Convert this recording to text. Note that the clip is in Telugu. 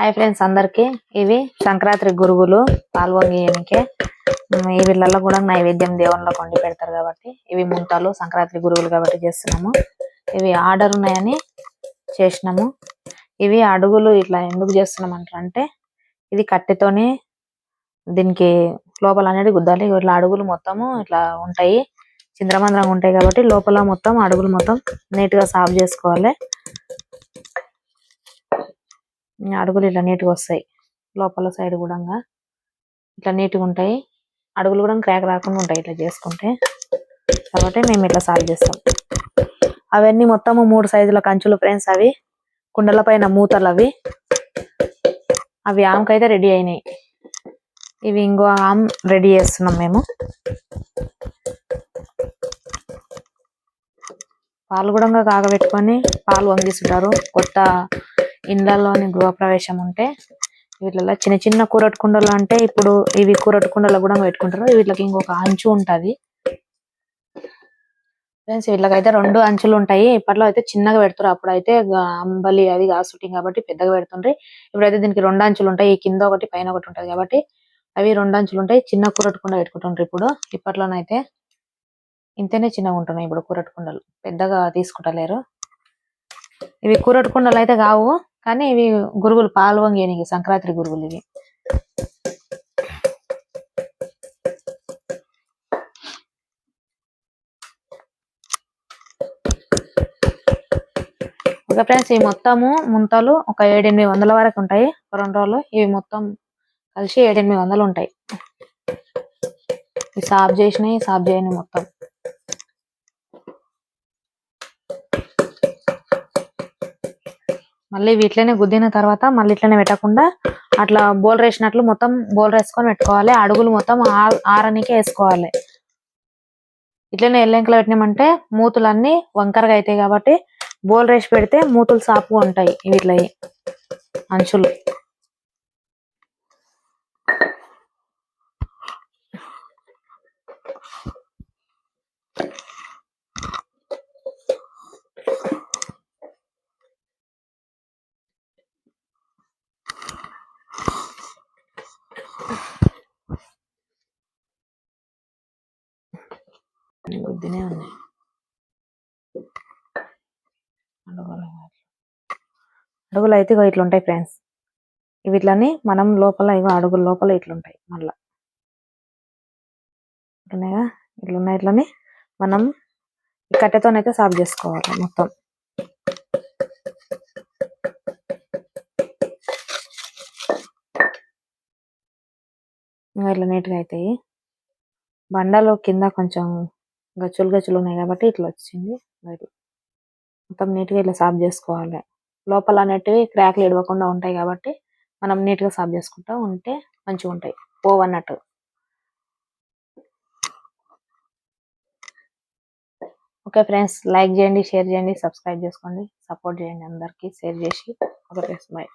హాయ్ ఫ్రెండ్స్ అందరికి. ఇవి సంక్రాంతి గురుగులు పాల్గొనకే ఈ వీళ్ళల్లో కూడా నైవేద్యం దేవుళ్ళకు వండి పెడతారు కాబట్టి ఇవి ముంతాలు సంక్రాంతి గురుగులు కాబట్టి చేస్తున్నాము. ఇవి ఆర్డర్ ఉన్నాయని చేసినాము. ఇవి అడుగులు ఇట్లా ఎందుకు చేస్తున్నాం అంటే ఇది కట్టెతోని దీనికి లోపల అనేది గుద్దాలి. ఇట్లా అడుగులు మొత్తము ఇట్లా ఉంటాయి. చింద్రమంద్రంగా ఉంటాయి కాబట్టి లోపల మొత్తం అడుగులు మొత్తం నీట్గా సాఫ్ చేసుకోవాలి. అడుగులు ఇట్లా నీట్గా వస్తాయి. లోపల సైడ్ కూడా ఇట్లా నీట్గా ఉంటాయి. అడుగులు కూడా క్రాక్ రాకుండా ఉంటాయి ఇట్లా చేసుకుంటే. కాబట్టి మేము ఇట్లా సాల్వ్ చేస్తాం. అవన్నీ మొత్తము మూడు సైజుల కంచులు ఫ్రెండ్స్ అవి కుండల పైన మూతలు అవి. అవి ఆమెకైతే రెడీ అయినాయి. ఇవి ఇంకో ఆమ్ రెడీ చేస్తున్నాం మేము. పాలు కూడా కాగబెట్టుకొని పాలు వంగిస్తుంటారు. కొత్త ఇండ్లలోని గృహప్రవేశం ఉంటే వీటిలో చిన్న చిన్న కూరటి కుండలు అంటే ఇప్పుడు ఇవి కూరటి కుండలు కూడా పెట్టుకుంటారు. వీటికి ఇంకొక అంచు ఉంటది. ఫ్రెండ్స్ వీటికైతే రెండు అంచులు ఉంటాయి. ఇప్పట్లో అయితే చిన్నగా పెడతారు అప్పుడైతే అంబలి అది కాసుటింగ్ కాబట్టి పెద్దగా పెడుతుండ్రి. ఇప్పుడైతే దీనికి రెండు అంచులు ఉంటాయి. ఈ కింద ఒకటి పైన ఒకటి ఉంటది కాబట్టి అవి రెండు అంచులు ఉంటాయి. చిన్న కూరటి కుండ పెట్టుకుంటుండ్రు ఇప్పుడు. ఇప్పట్లోనైతే ఇంతనే చిన్నగా ఉంటున్నాయి ఇప్పుడు కూరటి కుండలు. పెద్దగా తీసుకుంటలేరు. ఇవి కూరటి కుండలు అయితే కావు. కానీ ఇవి గురుగులు పాల్వంగేనికి సంక్రాంతి గురుగులు ఇవి. ఓకే ఫ్రెండ్స్ ఈ మొత్తము ముంతలు ఒక ఏడెనిమిది వందల వరకు ఉంటాయి. రెండు రోజులు ఇవి మొత్తం కలిసి ఏడెనిమిది వందలు ఉంటాయి. సాఫ్ చేసినాయి సాఫ్ చేయని మొత్తం. మళ్ళీ వీటిలోనే గుద్దిన తర్వాత మళ్ళీ ఇట్లనే పెట్టకుండా అట్లా బోల్ వేసినట్లు మొత్తం బోల్ వేసుకొని పెట్టుకోవాలి. అడుగులు మొత్తం ఆరనికే వేసుకోవాలి. ఇట్లనే ఎల్లెంకలు పెట్టినామంటే మూతులన్నీ వంకరగా అవుతాయి కాబట్టి బోల్ రేసి పెడితే మూతులు సాపుగా ఉంటాయి వీటిలో అంచులు. కొద్దినే ఉన్నాయి. అడుగులు అయితే ఇట్లా ఉంటాయి ఫ్రెండ్స్. వీటిని మనం లోపల ఇగో అడుగుల లోపల ఇట్లుంటాయి మళ్ళా. ఇట్లున్నాయిగా ఇట్లున్నాయి ఇట్లని మనం కట్టెతోనైతే సాఫ్ చేసుకోవాలి మొత్తం. ఇట్లా నీట్గా అవుతాయి బండలు కింద కొంచెం గచ్చులు గచ్చులు ఉన్నాయి కాబట్టి ఇట్లా వచ్చింది మొత్తం నీట్గా ఇట్లా సాఫ్ చేసుకోవాలి. లోపల అనేటివి క్రాక్లు ఇడవకుండా ఉంటాయి కాబట్టి మనం నీట్గా సాఫ్ చేసుకుంటూ ఉంటే మంచిగా ఉంటాయి. పోవన్నట్టు ఓకే ఫ్రెండ్స్ లైక్ చేయండి షేర్ చేయండి సబ్స్క్రైబ్ చేసుకోండి. సపోర్ట్ చేయండి అందరికీ. షేర్ చేసి ఓకే ఫ్రెండ్స్ బాయ్